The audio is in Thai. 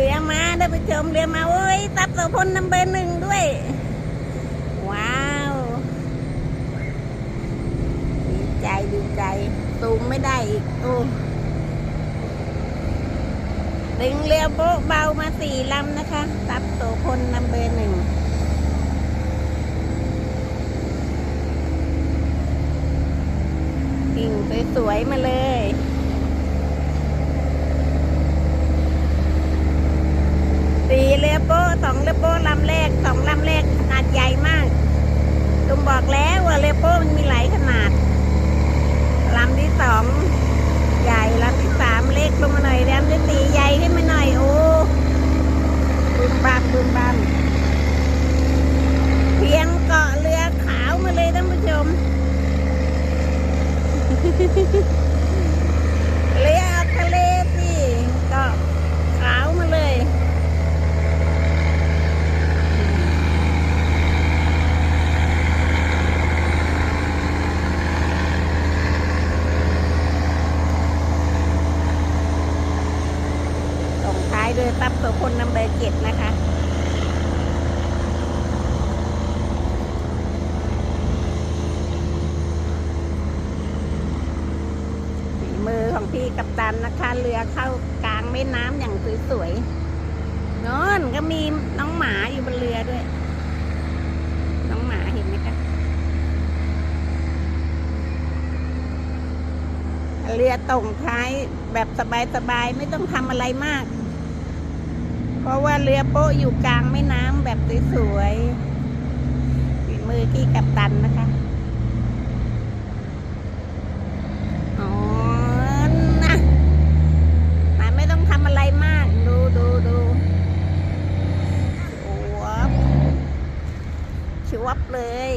รือมาได้ไปชมเรือมาโอ้ยตับโสพลนัมเบอร์หนึ่งด้วย ว้าว ดีใจดีใจตูมไม่ได้อีกโอ้ดึงเรือโป๊ะเบามาสี่ลำนะคะตับโสพลนัมเบอร์หนึ่งกิ่งสวยๆมาเลย สี่เอโป๊ะสองเรือโป๊ะลำแรกสองลำแรกขนาดใหญ่มากตุมบอกแล้วว่าเรือโป๊ะมันมีหลายขนาดลำที่สองใหญ่ลำที่สามเล็กลงมาหน่อยลำที่สี่ใหญ่ขึ้นมาหน่อยโอ้บึมบัมบึมบัมเพียงเกาะเรือขาวมาเลยท่านผู้ชม เรือออกทะเลสิเกาะขาวมาเลย ส่งท้ายด้วยตับโสพลนัมเบอร์เจ็ดนะคะฝีมือของพี่กัปตันนะคะ เรือเข้ากลางแม่น้ำอย่างสวยๆนอนก็มีน้องหมาอยู่บนเรือด้วย น้องหมาเห็นไหมคะเรือตรงท้ายแบบสบายๆ ไม่ต้องทำอะไรมาก เพราะว่าเรือโป๊ะอยู่กลางแม่น้ำแบบสวยๆฝีมือที่กัปตันนะคะอ๋อนะไม่ต้องทำอะไรมากดูดูดูชวบชวบเลย